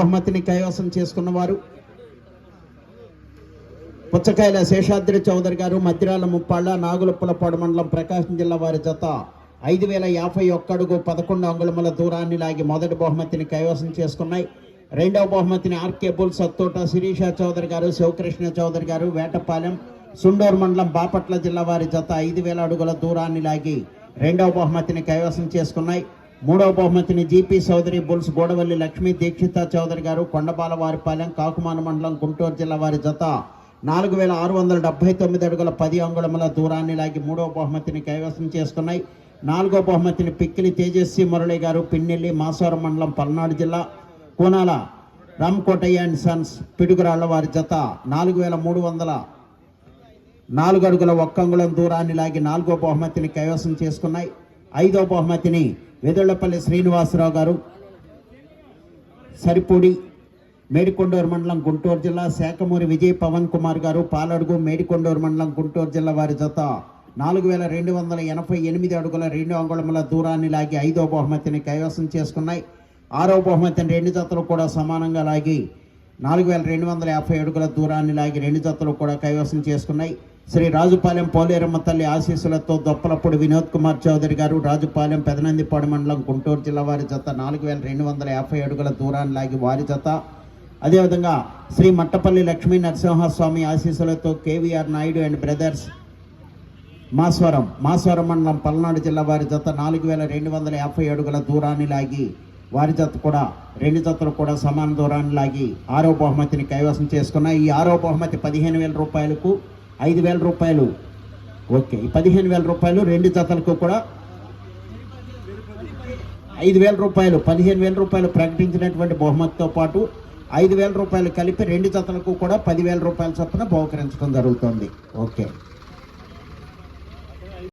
బహుమతిని కైవసం చేసుకున్నవారు పుచ్చకాయల శేషాద్రి చౌదరి గారు మద్రాల ముప్పాళ్ళ నాగులపులపాడు మండలం ప్రకాశం జిల్లా వారి జత ఐదు వేల యాభై ఒక్కడుగు పదకొండు అంగుళముల దూరాన్ని లాగి మొదటి బహుమతిని కైవసం చేసుకున్నాయి. రెండవ బహుమతిని ఆర్కే బుల్ సత్తోట శిరీష చౌదరి గారు శివకృష్ణ చౌదరి గారు వేటపాలెం సుండూరు మండలం బాపట్ల జిల్లా వారి జత ఐదు వేల అడుగుల దూరాన్ని లాగి రెండవ బహుమతిని కైవసం చేసుకున్నాయి. మూడవ బహుమతిని జీపీ చౌదరి బుల్స్ గోడవల్లి లక్ష్మీ దీక్షిత చౌదరి గారు కొండబాలవారిపాలెం కాకుమాన మండలం గుంటూరు జిల్లా వారి జత నాలుగు వేల ఆరు వందల డెబ్బై తొమ్మిది అడుగుల పది అంగుళముల దూరాన్ని లాగి మూడవ బహుమతిని కైవసం చేసుకున్నాయి. నాలుగో బహుమతిని పిక్కిలి తేజస్వి మురళి గారు పిన్నెల్లి మాసవరం మండలం పల్నాడు జిల్లా కోనాల రామ్కోటయ్య అండ్ సన్స్ పిడుగురాళ్ళ వారి జత నాలుగు వేల మూడు వందల నాలుగు అడుగుల ఒక్క అంగుళం దూరాన్ని లాగి నాలుగో బహుమతిని కైవసం చేసుకున్నాయి. ఐదో బహుమతిని వెదళ్ళపల్లి శ్రీనివాసరావు గారు. సరిపూడి మేడికొండూరు మండలం గుంటూరు జిల్లా శాఖమూరి విజయ్ పవన్ కుమార్ గారు పాలడుగు మేడికొండూరు మండలం గుంటూరు జిల్లా వారి జత నాలుగు వేల రెండు వందల ఎనభై ఎనిమిది అడుగుల రెండు అంగుళముల దూరాన్ని లాగి ఐదో బహుమతిని కైవసం చేసుకున్నాయి. ఆరో బహుమతిని రెండు జతలు కూడా సమానంగా లాగి నాలుగు వేల రెండు వందల యాభై అడుగుల దూరాన్ని లాగి రెండు జతలు కూడా కైవసం చేసుకున్నాయి. శ్రీ రాజుపాలెం పోలేరమ్మ తల్లి ఆశీస్సులతో దొప్పలప్పుడు వినోద్ కుమార్ చౌదరి గారు రాజుపాలెం పెదనందిపాడు మండలం గుంటూరు జిల్లా వారి జత నాలుగు వేల రెండు వందల యాభై అడుగుల దూరాన్ని లాగి వారి జత. అదేవిధంగా శ్రీ మట్టపల్లి లక్ష్మీ నరసింహస్వామి ఆశీస్సులతో KVR Naidu and brothers Masvaram Masvaram మండలం పల్నాడు జిల్లా వారి జత నాలుగు వేల రెండు వందల యాభై అడుగుల దూరాన్ని లాగి వారి జత కూడా రెండు జతలు కూడా సమాన దూరాన్ని లాగి ఆరో బహుమతిని కైవసం చేసుకున్న ఈ ఆరో బహుమతి పదిహేను వేల రూపాయలకు ఐదు వేల రూపాయలు. ఓకే ఈ పదిహేను వేల రూపాయలు రెండు జతలకు కూడా ఐదు వేల రూపాయలు. పదిహేను వేల రూపాయలు ప్రకటించినటువంటి బహుమతితో పాటు ఐదు వేల రూపాయలు కలిపి రెండు జతలకు కూడా పదివేల రూపాయల చొప్పున బహుకరించడం జరుగుతుంది. ఓకే.